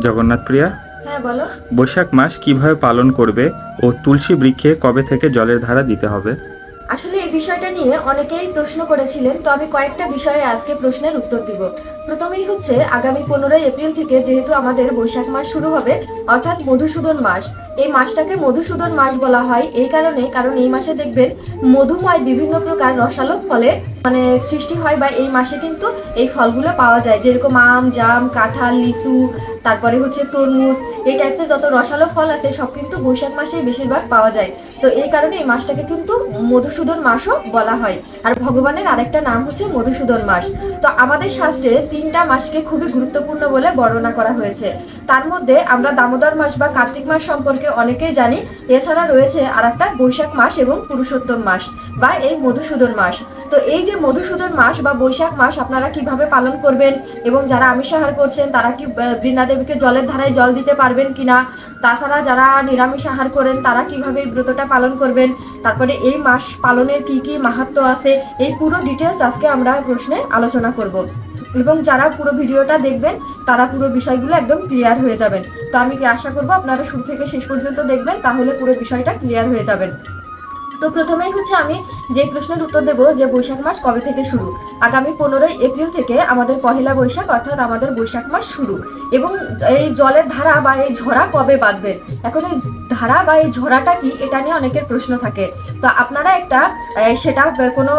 জগন্নাথ প্রিয়া হ্যাঁ বলো। বৈশাখ মাস কীভাবে পালন করবে ও তুলসী বৃক্ষে কবে থেকে জলের ধারা দিতে হবে? আসলে এই বিষয়টা নিয়ে অনেকেই প্রশ্ন করেছিলেন তো আমি কয়েকটা বিষয়ে আজকে প্রশ্নের উত্তর দিব। প্রথমেই হচ্ছে আগামী পনেরোই এপ্রিল থেকে যেহেতু আমাদের বৈশাখ মাস শুরু হবে, অর্থাৎ মধুসূদন মাস। এই মাসটাকে মধুসূদন মাস বলা হয়। এই কারণে কারণ এই মাসে দেখবেন মধুময় বিভিন্ন প্রকার রসালো ফলের মানে সৃষ্টি হয় বা এই মাসে কিন্তু এই ফলগুলো পাওয়া যায়। যেরকম আম, জাম, কাঁঠাল, লিচু, তারপরে হচ্ছে তরমুজ, এই টাইপসের যত রসালো ফল আছে, সব কিন্তু বৈশাখ মাসেই বেশিরভাগ পাওয়া যায়। তো এই কারণে এই মাসটাকে কিন্তু মধুসূদন মাসও বলা হয়। আর ভগবানের আরেকটা নাম হচ্ছে মধুসূদন মাস। তো আমাদের শাস্ত্রে তিনটা মাসকে খুবই গুরুত্বপূর্ণ বলে বর্ণনা করা হয়েছে। তার মধ্যে আমরা দামোদর মাস বা কার্তিক মাস সম্পর্কে অনেকেই জানি। এছাড়া রয়েছে আর একটা বৈশাখ মাস এবং পুরুষোত্তম মাস বা এই মধুসূদন মাস। তো এই যে মধুসূদন মাস বা বৈশাখ মাস আপনারা কীভাবে পালন করবেন এবং যারা আমিষ আহার করছেন, তারা কি বৃন্দাদেবীকে জলের ধারায় জল দিতে পারবেন কিনা? তাছাড়া যারা নিরামিষ আহার করেন, তারা কীভাবে এই ব্রতটা পালন করবেন? তারপরে এই মাস পালনের কি কি মাহাত্ম আছে? এই পুরো ডিটেলস আজকে আমরা প্রশ্নে আলোচনা করব। এবং যারা পুরো ভিডিওটা দেখবেন, তারা পুরো বিষয়গুলো একদম ক্লিয়ার হয়ে যাবেন। তো আমি কি আশা করব আপনারা শুরু থেকে শেষ পর্যন্ত দেখবেন, তাহলে পুরো বিষয়টা ক্লিয়ার হয়ে যাবেন। তো প্রথমেই হচ্ছে আমি যে প্রশ্নের উত্তর দেব যে বৈশাখ মাস কবে থেকে শুরু? আগামী পনেরোই এপ্রিল থেকে আমাদের পহেলা বৈশাখ, অর্থাৎ আমাদের বৈশাখ মাস শুরু। এবং এই জলের ধারা বা এই ঝরা কবে বাঁধবে? এখন এই ধারা বা এই ঝরাটা কি? এটা নিয়ে অনেকের প্রশ্ন থাকে। তো আপনারা একটা সেটা কোনো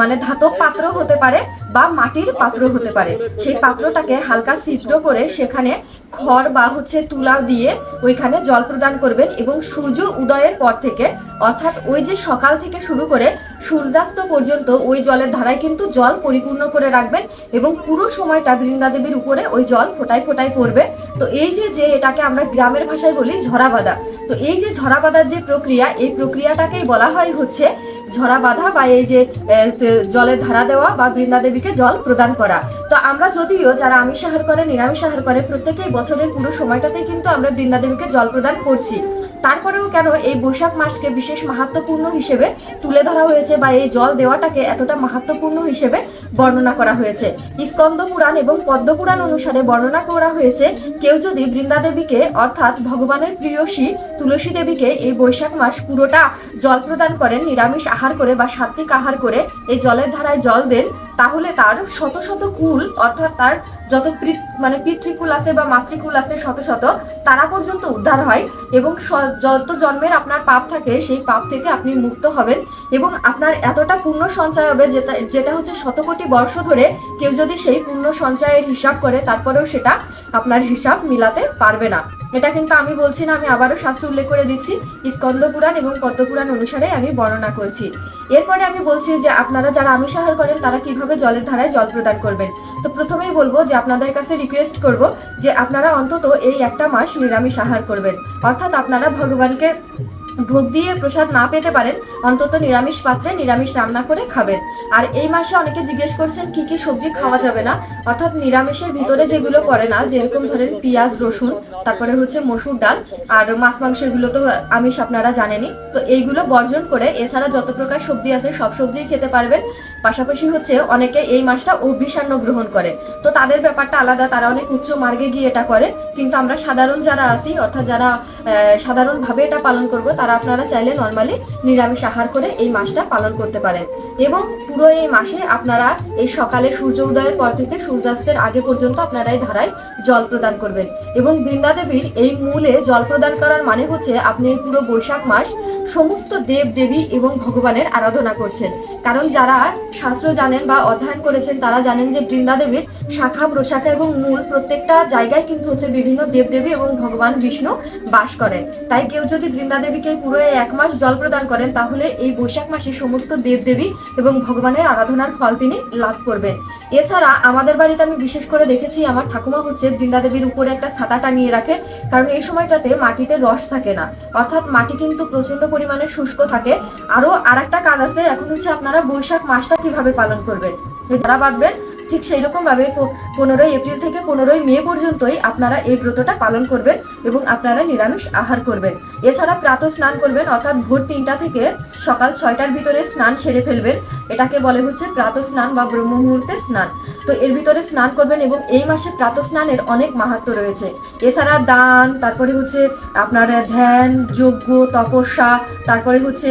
মানে ধাতব পাত্র হতে পারে বা মাটির পাত্র হতে পারে। সেই পাত্রটাকে হালকা ছিদ্র করে সেখানে খড় বা হচ্ছে তুলা দিয়ে ওইখানে জল প্রদান করবেন এবং সূর্য উদয়ের পর থেকে অর্থাৎ ওই যে সকাল থেকে শুরু করে সূর্যাস্ত পর্যন্ত ওই জলের ধারায় কিন্তু জল পরিপূর্ণ করে রাখবেন এবং পুরো সময়টা বৃন্দাদেবীর উপরে ওই জল ফোটায় ফোটায় পড়বে। তো এই যে যে এটাকে আমরা গ্রামের ভাষায় বলি ঝরা বাঁধা তো এই যে ঝরা বাঁধার যে প্রক্রিয়া, এই প্রক্রিয়াটাকেই বলা হয় হচ্ছে ঝরা বাঁধা বা এই যে জলের ধারা দেওয়া বা বৃন্দাদেবীকে জল প্রদান করা। তো আমরা যদিও যারা আমিষ আহার করে, নিরামিষ আহার করে, প্রত্যেকেই বছরের পুরো সময়টাতেই কিন্তু আমরা বৃন্দাদেবীকে জল প্রদান করছি। তারপরেও কেন এই বৈশাখ মাসকে বিশেষ মাহাত্মপূর্ণ হিসেবে তুলে ধরা হয়েছে বা এই জল দেওয়াটাকে এতটা মাহাত্মপূর্ণ হিসেবে বর্ণনা করা হয়েছে? স্কন্দ পুরাণ এবং পদ্ম পুরাণ অনুসারে বর্ণনা করা হয়েছে, কেউ যদি বৃন্দাদেবীকে, অর্থাৎ ভগবানের প্রিয়সী তুলসী দেবীকে এই বৈশাখ মাস পুরোটা জল প্রদান করেন, নিরামিষ আহার করে বা সাত্বিক আহার করে, এই জলের ধারায় জল দেন তাহলে তার শত শত কুল, অর্থাৎ তার যত মানে পিতৃকুল আছে বা মাতৃকুল আছে শত শত, তারা পর্যন্ত উদ্ধার হয় এবং যত জন্মের আপনার পাপ থাকে, সেই পাপ থেকে আপনি মুক্ত হবেন এবং আপনার এতটা পুণ্য সঞ্চয় হবে যেটা যেটা হচ্ছে শতকোটি বর্ষ ধরে কেউ যদি সেই পুণ্য সঞ্চয়ের হিসাব করে, তারপরেও সেটা আপনার হিসাব মিলাতে পারবে না। এটা কিন্তু আমি বলছি না, আমি আবারও শাস্ত্র উল্লেখ করে দিচ্ছি। স্কন্দ পুরাণ এবং পদ্ম পুরাণ অনুসারে আমি বর্ণনা করছি। এরপরে আমি বলছি যে আপনারা যারা আমিষ আহার করেন, তারা কীভাবে জলের ধারায় জল প্রদান করবেন? তো প্রথমেই বলব যে আপনাদের কাছে রিকোয়েস্ট করব যে আপনারা অন্তত এই একটা মাস নিরামিষ আহার করবেন। অর্থাৎ আপনারা ভগবানকে ভোগ দিয়ে প্রসাদ না পেতে পারেন, অন্তত নিরামিষ পাত্রে নিরামিষ রান্না করে খাবেন। আর এই মাসে অনেকে জিজ্ঞেস করছেন, কি কি সবজি খাওয়া যাবে না? অর্থাৎ নিরামিষের ভিতরে যেগুলো পড়ে না, যেরকম ধরেন পেঁয়াজ, রসুন, তারপরে হচ্ছে মসুর ডাল, আর মাছ মাংস এগুলো তো আমিষ আপনারা জানেনই। তো এইগুলো বর্জন করে এছাড়া যত প্রকার সবজি আছে, সব সবজিই খেতে পারবেন। পাশাপাশি হচ্ছে অনেকে এই মাসটা অভিসান্ন গ্রহণ করে। তো তাদের ব্যাপারটা আলাদা, তারা অনেক উচ্চ মার্গে গিয়ে এটা করে। কিন্তু আমরা সাধারণ যারা আছি, অর্থাৎ যারা সাধারণভাবে এটা পালন করব, তারা আপনারা চাইলে নর্মালি নিরামিষ আহার করে এই মাসটা পালন করতে পারেন। এবং পুরো এই মাসে আপনারা এই সকালে সূর্য উদয়ের পর থেকে সূর্যাস্তের আগে পর্যন্ত আপনারা এই ধারায় জল প্রদান করবেন। এবং বৃন্দাদেবীর এই মূলে জল প্রদান করার মানে হচ্ছে আপনি এই পুরো বৈশাখ মাস সমস্ত দেব, দেবী এবং ভগবানের আরাধনা করছেন। কারণ যারা শাস্ত্র জানেন বা অধ্যয়ন করেছেন, তারা জানেন যে বৃন্দাদেবীর শাখা, প্রশাখা এবং মূল প্রত্যেকটা জায়গায় কিন্তু হচ্ছে বিভিন্ন দেবদেবী এবং ভগবান বিষ্ণু বাস করেন। তাই কেউ যদি বৃন্দাদেবীকে পুরো এক মাস জল প্রদান করেন, তাহলে এই বৈশাখ মাসে সমস্ত দেবদেবী এবং ভগবানের আরাধনার ফল তিনি লাভ করবেন। এছাড়া আমাদের বাড়িতে আমি বিশেষ করে দেখেছি, আমার ঠাকুমা হচ্ছে বৃন্দাদেবীর উপরে একটা ছাতা টাঙিয়ে রাখে, কারণ এই সময়টাতে মাটিতে রস থাকে না। অর্থাৎ মাটি কিন্তু প্রচণ্ড পরিমাণে শুষ্ক থাকে। আরও আর একটা কাজ আছে, এখন হচ্ছে আপনারা বৈশাখ মাসটা কীভাবে পালন করবেন? যারা বাঁধবেন ঠিক সেই রকম ভাবে পনেরোই এপ্রিল থেকে পনেরোই মে পর্যন্তই আপনারা এই ব্রতটা পালন করবেন এবং আপনারা নিরামিষ আহার করবেন। এছাড়া প্রাত স্নান করবেন, অর্থাৎ ভোর তিনটা থেকে সকাল ছয়টার ভিতরে স্নান সেরে ফেলবেন। এটাকে বলে হচ্ছে প্রাত স্নান বা ব্রহ্ম মুহূর্তে স্নান। তো এর ভিতরে স্নান করবেন এবং এই মাসে প্রাত স্নানের অনেক মাহাত্ম রয়েছে। এছাড়া দান, তারপরে হচ্ছে আপনার ধ্যান, যজ্ঞ, তপস্যা, তারপরে হচ্ছে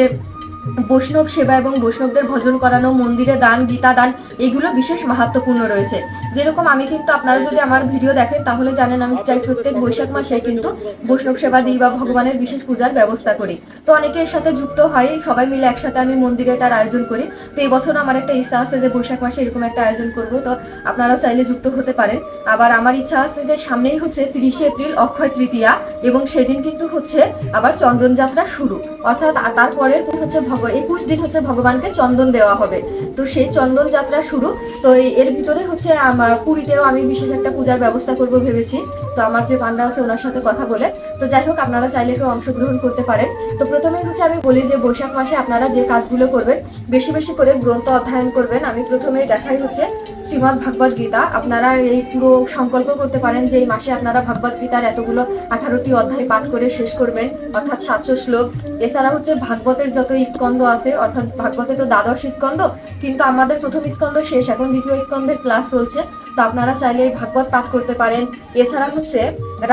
বৈষ্ণব সেবা এবং বৈষ্ণবদের ভজন করানো, মন্দিরে দান, গীতা দান, এগুলো বিশেষ মাহাত্মপূর্ণ রয়েছে। যেরকম আমি কিন্তু আপনারা যদি আমার ভিডিও দেখেন, তাহলে জানেন আমি প্রায় প্রত্যেক বৈশাখ মাসে কিন্তু বৈষ্ণব সেবা দিই বা ভগবানের বিশেষ পূজার ব্যবস্থা করি। তো অনেকে এর সাথে যুক্ত হয়, সবাই মিলে একসাথে আমি মন্দিরে এটার আয়োজন করি। তো এই বছর আমার একটা ইচ্ছা আছে যে বৈশাখ মাসে এরকম একটা আয়োজন করব, তো আপনারা চাইলে যুক্ত হতে পারেন। আবার আমার ইচ্ছা আছে যে সামনেই হচ্ছে তিরিশে এপ্রিল অক্ষয় তৃতীয়া, এবং সেদিন কিন্তু হচ্ছে আবার চন্দন যাত্রা শুরু। অর্থাৎ তারপরের হচ্ছে একুশ দিন হচ্ছে ভগবানকে চন্দন দেওয়া হবে। তো সেই চন্দন যাত্রা শুরু। তো এর ভিতরে হচ্ছে পুরীতেও আমি বিশেষ একটা পূজার ব্যবস্থা করব ভেবেছি। তো আমার যে পান্ডা আছে ওনার সাথে কথা বলে। তো যাই হোক, আপনারা চাইলে কেউ অংশগ্রহণ করতে পারেন। তো প্রথমেই হচ্ছে আমি বলি যে বৈশাখ মাসে আপনারা যে কাজগুলো করবেন, বেশি বেশি করে গ্রন্থ অধ্যয়ন করবেন। আমি প্রথমেই দেখাই হচ্ছে শ্রীমদ্ ভাগবত গীতা। আপনারা এই পুরো সংকল্প করতে পারেন যে এই মাসে আপনারা ভাগবত গীতার এতগুলো আঠারোটি অধ্যায় পাঠ করে শেষ করবেন, অর্থাৎ সাতশো শ্লোক। এছাড়া হচ্ছে ভাগবতের যত স্কন্দ আছে, অর্থাৎ ভাগবতে তো দ্বাদশ স্কন্দ কিন্তু আমাদের প্রথম স্কন্দ শেষ, এখন দ্বিতীয় স্কন্ধের ক্লাস চলছে। তো আপনারা চাইলে ভাগবত পাঠ করতে পারেন। এছাড়া হচ্ছে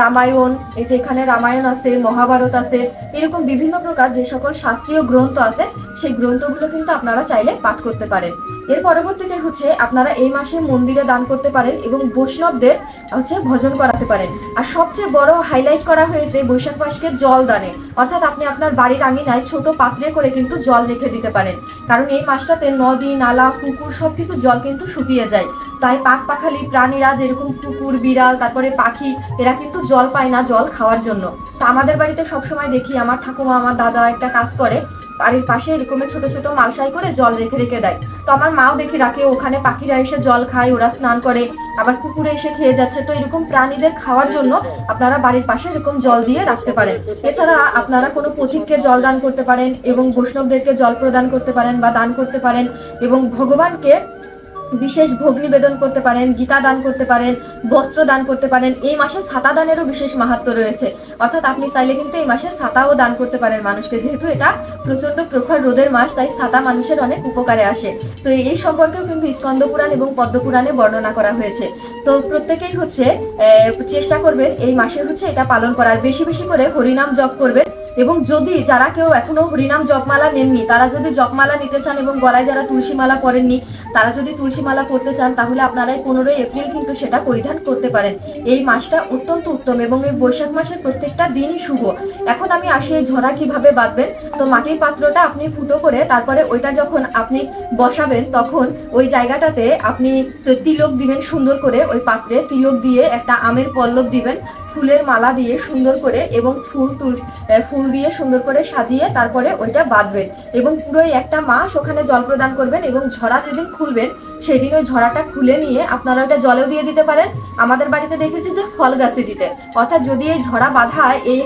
রামায়ণ, এই যে এখানে রামায়ণ আছে, মহাভারত আছে, এরকম বিভিন্ন প্রকার যে সকল শাস্ত্রীয় গ্রন্থ আছে, সেই গ্রন্থগুলো কিন্তু আপনারা চাইলে পাঠ করতে পারেন। এর পরবর্তীতে হচ্ছে আপনারা এই মাসে মন্দিরে দান করতে পারেন এবং বৈষ্ণবদের হচ্ছে ভজন করাতে পারেন। আর সবচেয়ে বড় হাইলাইট করা হয়েছে বৈশাখ মাসকে জল দানে। অর্থাৎ আপনি আপনার বাড়ির আঙিনায় ছোট পাত্রে করে কিন্তু জল রেখে দিতে পারেন। কারণ এই মাসটাতে নদী, নালা, পুকুর সবকিছু জল কিন্তু শুকিয়ে যায়। তাই পাক পাখালি প্রাণীরা যেরকম কুকুর, বিড়াল, তারপরে পাখি, এরা কিন্তু জল পায় না, জল খাওয়ার জন্য। তো আমাদের বাড়িতে সবসময় দেখি, আমার ঠাকুমা, আমার দাদা একটা কাজ করে, বাড়ির পাশে এরকম ছোট ছোট মালসাই করে জল রেখে রেখে দেয়। তো আমার মাও দেখি রাখে, ওখানে পাখিরা এসে জল খায়, ওরা স্নান করে, আবার কুকুরে এসে খেয়ে যাচ্ছে। তো এরকম প্রাণীদের খাওয়ার জন্য আপনারা বাড়ির পাশে এরকম জল দিয়ে রাখতে পারেন। এছাড়া আপনারা কোনো পথিককে জল দান করতে পারেন এবং বৈষ্ণবদেরকে জল প্রদান করতে পারেন বা দান করতে পারেন এবং ভগবানকে বিশেষ ভোগ নিবেদন করতে পারেন, গীতা দান করতে পারেন, বস্ত্র দান করতে পারেন, এই মাসে ছাতা দানেরও বিশেষ মাহাত্ম রয়েছে। অর্থাৎ আপনি চাইলে কিন্তু এই মাসে ছাতাও দান করতে পারেন মানুষকে, যেহেতু এটা প্রচণ্ড প্রখর রোদের মাস, তাই ছাতা মানুষের অনেক উপকারে আসে। তো এই সম্পর্কেও কিন্তু স্কন্দ পুরাণ এবং পদ্ম পুরাণে বর্ণনা করা হয়েছে। তো প্রত্যেকেই হচ্ছে চেষ্টা করবেন এই মাসে হচ্ছে এটা পালন করার। বেশি বেশি করে হরিনাম জপ করবেন। এবং যদি যারা কেউ এখনও হরিনাম জপমালা নেননি তারা যদি জপমালা নিতে চান এবং গলায় যারা তুলসী মালা পরেননি তারা যদি তুলসী মালা পরতে চান তাহলে আপনারা এই পনেরোই এপ্রিল কিন্তু সেটা পরিধান করতে পারেন। এই মাসটা অত্যন্ত উত্তম এবং এই বৈশাখ মাসের প্রত্যেকটা দিনই শুভ। এখন আমি আসি এই ঝরা কীভাবে বাঁধবেন। তো মাটির পাত্রটা আপনি ফুটো করে তারপরে ওইটা যখন আপনি বসাবেন তখন ওই জায়গাটাতে আপনি তিলক দিবেন সুন্দর করে। ওই পাত্রে তিলক দিয়ে একটা আমের পল্লব দিবেন। ফুলের মালা দিয়ে সুন্দর করে এবং ফুল তুল আহ, ফুল দিয়ে সুন্দর করে সাজিয়ে তারপরে ওইটা বাঁধবেন। এবং পুরোই একটা মাস ওখানে জল প্রদান করবেন এবং ঝরা যেদিন খুলবেন, সেদিন ওই ঝরাটা খুলে নিয়ে আপনারা ওটা জলেও দিয়ে দিতে পারেন। আমাদের বাড়িতে দেখেছি যে ফল গাছে দিতে। অর্থাৎ যদি এই ঝরা বাঁধা এই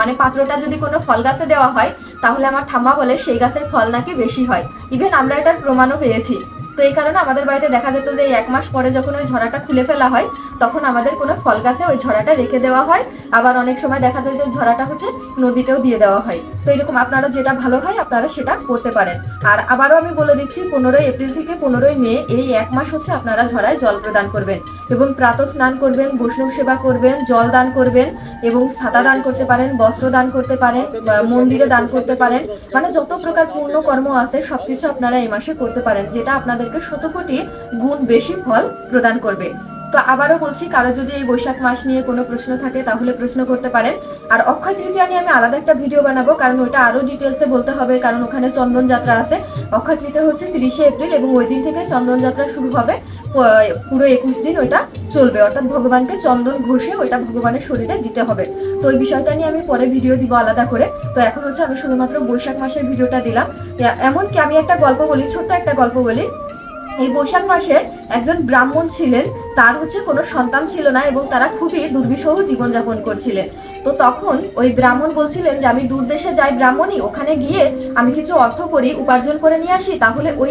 মানে পাত্রটা যদি কোনো ফল গাছে দেওয়া হয়, তাহলে আমার ঠাম্মা বলে সেই গাছের ফল নাকি বেশি হয়। ইভেন আমরা এটার প্রমাণও পেয়েছি। তো এই কারণে আমাদের বাড়িতে দেখা যেত যে এক মাস পরে যখন ওই ঝরাটা খুলে ফেলা হয়, তখন আমাদের কোনো ফল গাছে ওই ঝরাটা রেখে দেওয়া হয়। আবার অনেক সময় দেখা যায় যে ঝরাটা হচ্ছে নদীতেও দিয়ে দেওয়া হয়। তো এরকম আপনারা যেটা ভালো হয় আপনারা সেটা করতে পারেন। আর আবারও আমি বলে দিচ্ছি, পনেরোই এপ্রিল থেকে পনেরোই মে এই এক মাস হচ্ছে আপনারা ঝরায় জল প্রদান করবেন এবং প্রাত স্নান করবেন, বৈষ্ণব সেবা করবেন, জল দান করবেন এবং ছাতা দান করতে পারেন, বস্ত্র দান করতে পারেন মন্দিরে দান করতে পারেন। মানে যত প্রকার পূর্ণ কর্ম আছে সবকিছু আপনারা এই মাসে করতে পারেন, যেটা আপনাদেরকে শতকোটি গুণ বেশি ফল প্রদান করবে। তো আবারও বলছি, কারও যদি এই বৈশাখ মাস নিয়ে কোনো প্রশ্ন থাকে তাহলে প্রশ্ন করতে পারেন। আর অক্ষয় তৃতীয়া নিয়ে আমি আলাদা একটা ভিডিও বানাবো, কারণ ওটা আরও ডিটেলসে বলতে হবে, কারণ ওখানে চন্দন যাত্রা আছে। অক্ষয় তৃতীয়া হচ্ছে তিরিশে এপ্রিল এবং ওই দিন থেকে চন্দন যাত্রা শুরু হবে। পুরো একুশ দিন ওইটা চলবে, অর্থাৎ ভগবানকে চন্দন ঘষে ওইটা ভগবানের শরীরে দিতে হবে। তো ওই বিষয়টা নিয়ে আমি পরে ভিডিও দিব আলাদা করে। তো এখন হচ্ছে আমি শুধুমাত্র বৈশাখ মাসের ভিডিওটা দিলাম। এমনকি আমি একটা গল্প বলি, ছোট্ট একটা গল্প বলি। এই বৈশাখ মাসে একজন ব্রাহ্মণ ছিলেন, তার হচ্ছে কোনো সন্তান ছিল না এবং তারা খুবই দুর্বিষহ জীবনযাপন করছিলেন। তো তখন ওই ব্রাহ্মণ বলছিলেন যে, আমি দূর দেশে যাই ব্রাহ্মণই, ওখানে গিয়ে আমি কিছু অর্থ করি, উপার্জন করে নিয়ে আসি, তাহলে ওই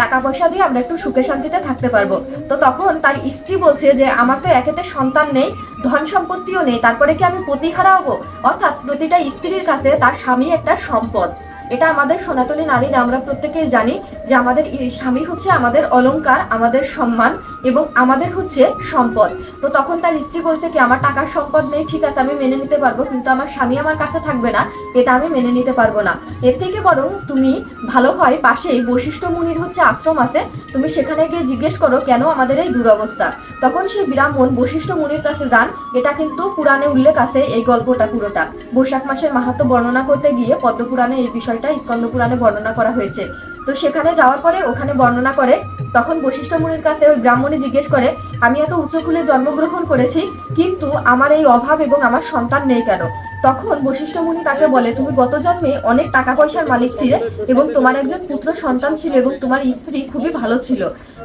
টাকা পয়সা দিয়ে আমরা একটু সুখে শান্তিতে থাকতে পারব। তো তখন তার স্ত্রী বলছে যে, আমার তো একেতে সন্তান নেই, ধন সম্পত্তিও নেই, তারপরে কি আমি পতিহারা হব? অর্থাৎ প্রতিটা স্ত্রীর কাছে তার স্বামী একটা সম্পদ। এটা আমাদের সনাতনী নারীরা আমরা প্রত্যেকেই জানি যে আমাদের স্বামী হচ্ছে আমাদের অলংকার, আমাদের সম্মান এবং আমাদের হচ্ছে সম্পদ। তো তখন তার স্ত্রী বলছে কি, আমার টাকার সম্পদ নেই, ঠিক আছে, আমি মেনে নিতে পারব, কিন্তু আমার স্বামী আমার কাছে থাকবে না, এটা আমি মেনে নিতে পারব না। এর থেকে বরং তুমি ভালো হয় পাশেই বৈশিষ্ট্য মুনির হচ্ছে আশ্রম আছে, তুমি সেখানে গিয়ে জিজ্ঞেস করো, কেন আমাদের এই দুরবস্থা? তখন সেই ব্রাহ্মণ বৈশিষ্ট্য মুনির কাছে যান, এটা কিন্তু পুরাণে উল্লেখ আছে, এই গল্পটা পুরোটা। বৈশাখ মাসের মাহাত্ম বর্ণনা করতে গিয়ে পদ্মপুরাণে এই বিষয়টা স্কন্দ পুরাণে বর্ণনা করা হয়েছে। তো সেখানে যাওয়ার পরে ওখানে বর্ণনা করে তখন বৈশিষ্ট্য মুনির কাছে ওই ব্রাহ্মণী জিজ্ঞেস করে, আমি এত উচ্চকুলে জন্মগ্রহণ করেছি, কিন্তু আমার এই অভাব এবং আমার সন্তান নেই কেন? তখন বৈশিষ্ট্য মুনি তাকে বলে, তুমি গত জন্মে অনেক টাকা পয়সার মালিক ছিলে এবং তোমার একজন পুত্র সন্তান ছিল এবং তোমার স্ত্রী খুবই ভালো ছিল।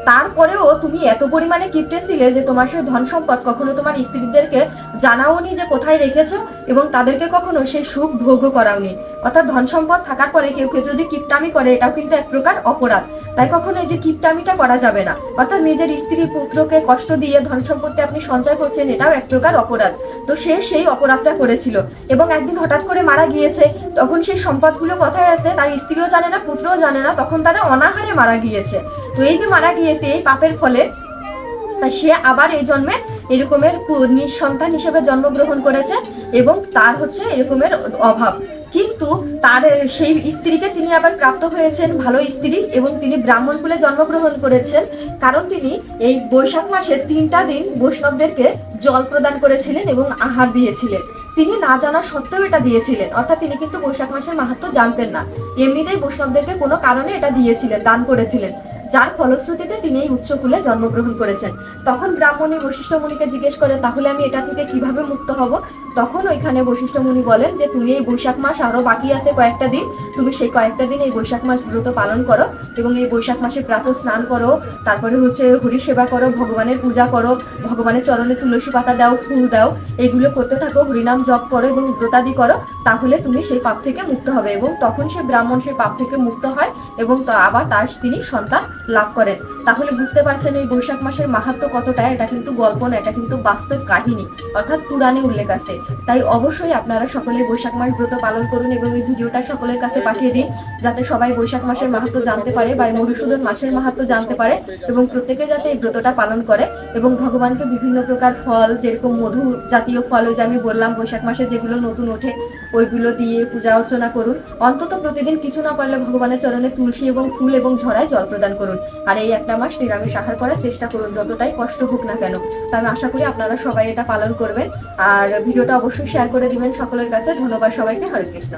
তারপরেও তুমি এত পরিমাণে কিপটে ছিলে যে তোমার সেই ধন সম্পদ কখনো তোমার স্ত্রীদেরকে জানাওনি যে কোথায় রেখেছো এবং তাদেরকে কখনো সেই সুখ ভোগও করাওনি। অর্থাৎ ধন সম্পদ থাকার পরে কেউ কেউ যদি কিপটামি করে, এটাও কিন্তু এক প্রকার অপরাধ। তাই কখনো এই যে কিপটামিটা করা যাবে না। অর্থাৎ নিজের স্ত্রী পুত্রকে কষ্ট দিয়ে ধন সম্পত্তি আপনি সঞ্চয় করছেন, এটাও এক প্রকার অপরাধ। তো সে সেই অপরাধটা করেছিল। এবং একদিন হঠাৎ করে মারা গিয়েছে, তখন সেই সম্পদগুলো কথায় আছে তার স্ত্রীও জানে না, পুত্রও জানে না, তখন তারা অনাহারে মারা গিয়েছে। তো এই যে মারা গিয়েছে, এই পাপের ফলে সে আবার এই জন্মে এরকমের নিঃসন্তান হিসেবে জন্মগ্রহণ করেছে এবং তার হচ্ছে এরকমের অভাব। কিন্তু তার সেই স্ত্রীকে তিনি আবার প্রাপ্ত হয়েছেন ভালো স্ত্রী এবং তিনি ব্রাহ্মণ কুলে জন্মগ্রহণ করেছেন। কারণ তিনি এই বৈশাখ মাসে তিনটা দিন বৈষ্ণবদেরকে জল প্রদান করেছিলেন এবং আহার দিয়েছিলেন। তিনি না জানা সত্ত্বেও এটা দিয়েছিলেন। অর্থাৎ তিনি কিন্তু বৈশাখ মাসের মাহাত্ম জানতেন না। এমনিতেই বৈষ্ণবদেরকে কোনো কারণে এটা দিয়েছিলেন, দান করেছিলেন। যার ফলশ্রুতিতে তিনি এই উচ্চকুলে জন্মগ্রহণ করেছেন। তখন ব্রাহ্মণী বৈশিষ্ট্য মুনিকে জিজ্ঞেস করে, তাহলে আমি এটা থেকে কীভাবে মুক্ত হব? তখন ওইখানে বৈশিষ্ট্য মুনি বলেন যে, তুমি এই বৈশাখ মাস আরও বাকি আছে কয়েকটা দিন। তুমি সেই কয়েকটা দিন এই বৈশাখ মাস ব্রত পালন করো এবং এই বৈশাখ মাসে প্রাত স্নান করো। তারপরে হচ্ছে হরি সেবা করো, ভগবানের পূজা করো, ভগবানের চরণে তুলসী পাতা দাও, ফুল দাও। এগুলো করতে থাকো, হরিনাম জপ করো এবং ব্রতাদি করো। তাহলে তুমি সেই পাপ থেকে মুক্ত হবে এবং তখন সে ব্রাহ্মণ সেই পাপ থেকে মুক্ত হয় এবং আবার তার তিনি সন্তান লাভ করেন। তাহলে বুঝতে পারছেন এই বৈশাখ মাসের মাহাত্ম কতটা? এটা কিন্তু গল্প না এটা কিন্তু বাস্তব কাহিনী। অর্থাৎ পুরাণে উল্লেখ আছে। তাই অবশ্যই আপনারা সকলে বৈশাখ মাস ব্রত পালন করুন এবং এই ভিডিওটা সকলের কাছে পাঠিয়ে দিন, যাতে সবাই বৈশাখ মাসের মাহাত্ম জানতে পারে বা মধুসূদন মাসের মাহাত্ম জানতে পারে এবং প্রত্যেকে যাতে এই ব্রতটা পালন করে এবং ভগবানকে বিভিন্ন প্রকার ফল, যেরকম মধু জাতীয় ফল, ওই যে আমি বললাম বৈশাখ মাসে যেগুলো নতুন ওঠে ওইগুলো দিয়ে পূজা অর্চনা করুন। অন্তত প্রতিদিন কিছু না পারলে ভগবানের চরণে তুলসী এবং ফুল এবং ঝরায় জল প্রদান করুন। আর এই একটা মাস নিরামিষ আহার করার চেষ্টা করুন, যতটাই কষ্ট হোক না কেন। তা আমি আশা করি আপনারা সবাই এটা পালন করবেন। আর ভিডিওটা অবশ্যই শেয়ার করে দিবেন সকলের কাছে। ধন্যবাদ সবাইকে। হরে কৃষ্ণ।